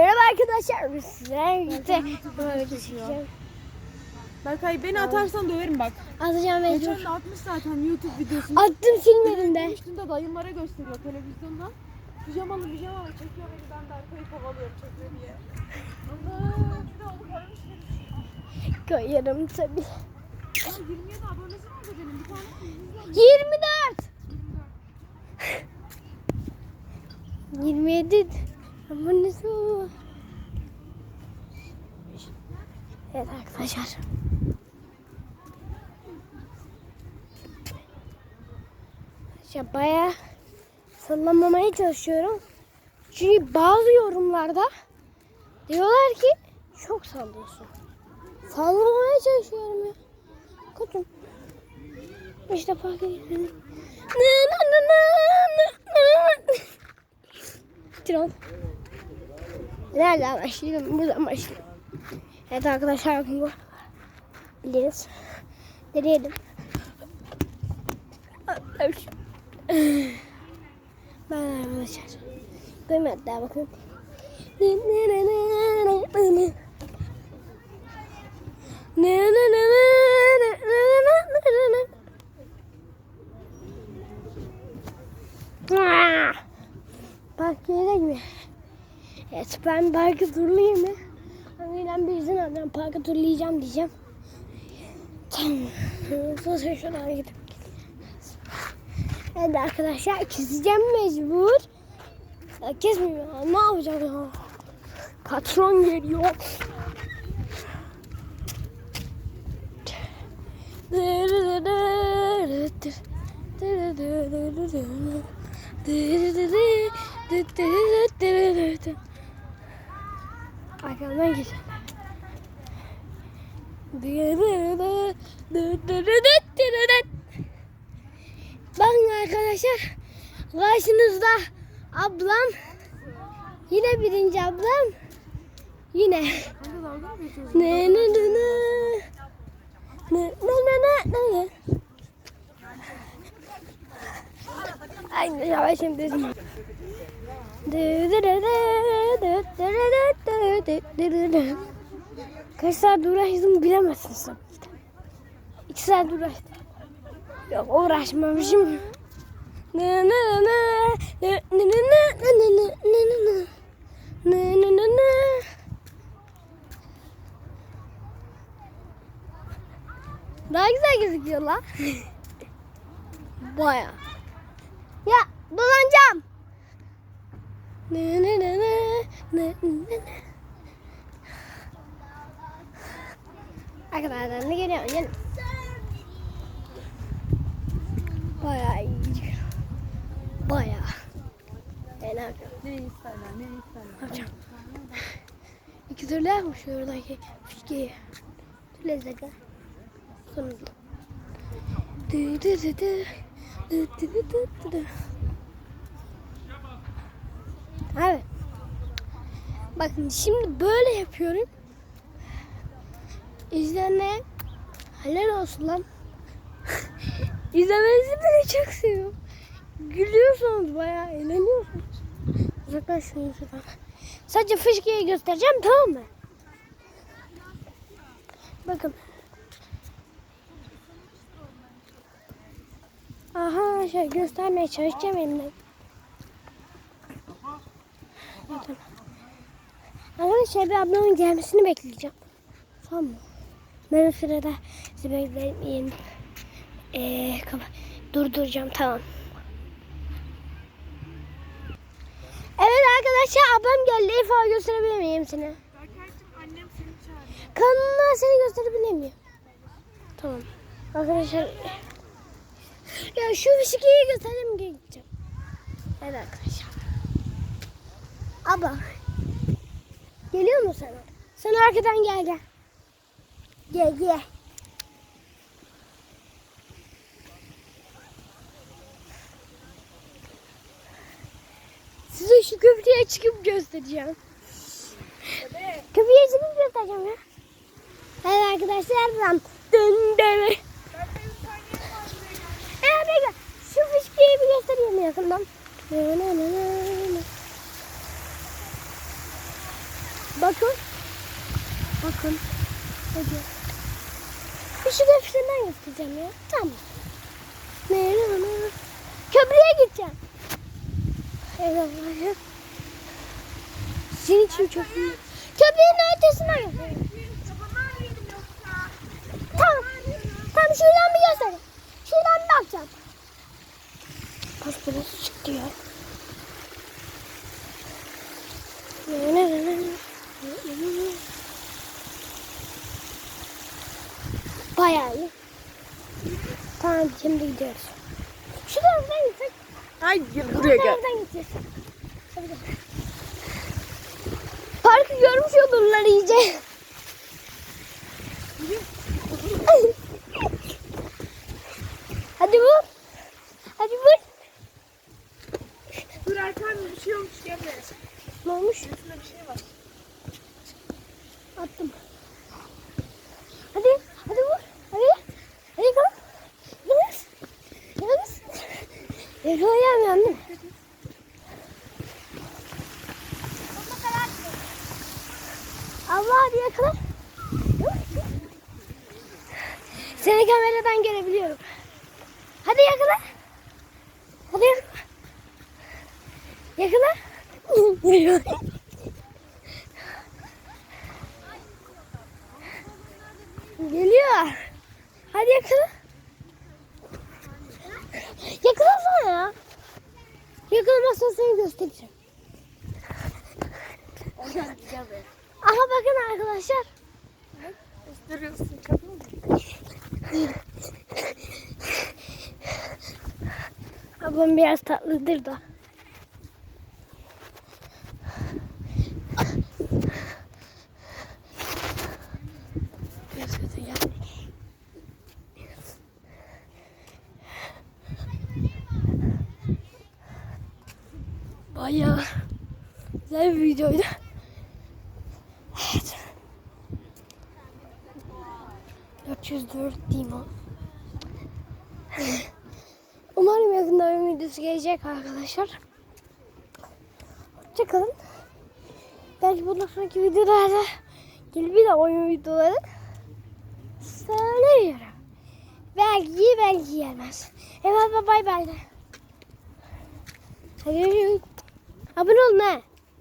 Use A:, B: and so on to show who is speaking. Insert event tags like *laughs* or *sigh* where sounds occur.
A: Merhaba arkadaşlar. Sizlerle.
B: Berkay beni atarsan döverim bak.
A: Atacağım mecbur.
B: Geçen de atmış zaten YouTube videosunu.
A: Attım silmedim de.
B: Üstünde dayımlara gösteriyor televizyonda. Pijamalı pijamalı çekiyor beni ben Berkay'ı kovalıyorum çekiyor diye. Allah *laughs* bir de.
A: Koyarım tabii.
B: Ya 27 abonesi vardı benim bir tane.
A: 24. 27 abonesi. Evet arkadaşlar. Ya bayağı sallamamaya çalışıyorum. Çünkü bazı yorumlarda diyorlar ki çok sallıyorsun. Sallamamaya çalışıyorum ya. Koçum. İşte fark edin. Tron. Nereden başlayalım? Buradan başlayalım. Evet arkadaşlar bu. Biliriz. Deneyelim. Ben arkadaşlar. Duymadı daha bakın. Park yere gibi. Evet ben parkı turlayayım mı? Annemden bir izin alacağım. Parkı turlayacağım diyeceğim. Tamam. Sonra *laughs* şuradan gidip Evet arkadaşlar keseceğim mecbur. Ya kesmiyor. Ne yapacağım ya? Patron geliyor. Arkamdan gir. Bakın arkadaşlar karşınızda ablam yine birinci ablam yine. Ne ne ne ne? Ne ne ne ne ne? Ay yavaş şimdi Kaç saat uğraştım bilemezsin sen. İki saat uğraştım. Yok uğraşmamışım. Daha güzel gözüküyor lan. *laughs* Baya. Ya dolanacağım. Ne ne ne ne ne ne ne. Arkadan da geliyor canım. Bayağı iyi gidiyor. Bayağı. E ne yapacağım?
B: Nereye isterler? Nereye isterler?
A: Ne yapacağım? İki türlü yapmış oradaki fişkeyi. Lezzetli. Sonunda. Dü dü dü dü. Dü dü dü dü dü. Evet. Bakın şimdi böyle yapıyorum. İzleyenler helal olsun lan. *laughs* İzlemenizi bile çok seviyorum. Gülüyorsunuz bayağı eğleniyorsunuz. Uzaklaşın şuradan. Sadece fışkiyi göstereceğim tamam mı? Bakın. Aha şey göstermeye çalışacağım elimden. Arkadaşlar bir ablamın gelmesini bekleyeceğim. Tamam mı? Ben o sırada sizi bekleyeyim. Ee, durduracağım tamam. Evet arkadaşlar ablam geldi. İfa gösterebilir miyim seni?
B: Annem seni
A: gösterebilir miyim? Tamam. Arkadaşlar. Ya şu fışkiyi göstereyim gideceğim. Evet arkadaşlar. Abla. Geliyor mu sana? Sen arkadan gel gel. Gel gel. Size şu köprüye çıkıp göstereceğim. Köprüye çıkıp göstereceğim ya. Evet arkadaşlar ben döndüm. Evet bekle. Şu fışkıyı bir göstereyim yakından. Ne ne ne ne ne. Bakın. Bakın. Hadi. Bir şu defterinden göstereceğim ya. Tamam. Ne. Köprüye gideceğim. Evet. evet. Senin için çok iyi. Köprünün ötesine göstereyim. Tamam. Tamam şuradan bir göster. Şuradan bir bakacağım. Burası çıktı ya. Ne ne ne ne. Bayağı iyi. Tamam şimdi gidiyoruz. Şu taraftan gitsek.
B: Hayır
A: Bu
B: buraya gel.
A: taraftan gideceğiz. Parkı görmüş olurlar iyice. Hadi vur. Hadi vur.
B: Dur Erkan bir şey olmuş gelme.
A: Ne olmuş?
B: Üstünde bir şey var.
A: Attım. Hadi. Hadi vur. Hadi. Hadi kalk. Yunus. Yunus. Yakalayamıyorum değil mi? Allah hadi yakala. Seni kameradan görebiliyorum. Hadi yakala. Hadi yakala. Yakala. Geliyor. Hadi yakala. Yakalasana ya. Yakalamazsan seni göstereceğim. Aha bakın arkadaşlar.
B: Mı?
A: Ablam biraz tatlıdır da. Biraz kötü geldik. Bayağı güzel bir videoydu. Evet. 404 diyeyim o. Umarım yakında oyun videosu gelecek arkadaşlar. Hoşçakalın. Belki bundan sonraki videolarda gelir bir de oyun videoları söylemiyorum. Belki belki gelmez. Evet bay bay. Hadi görüşürüz. Abone olun ha.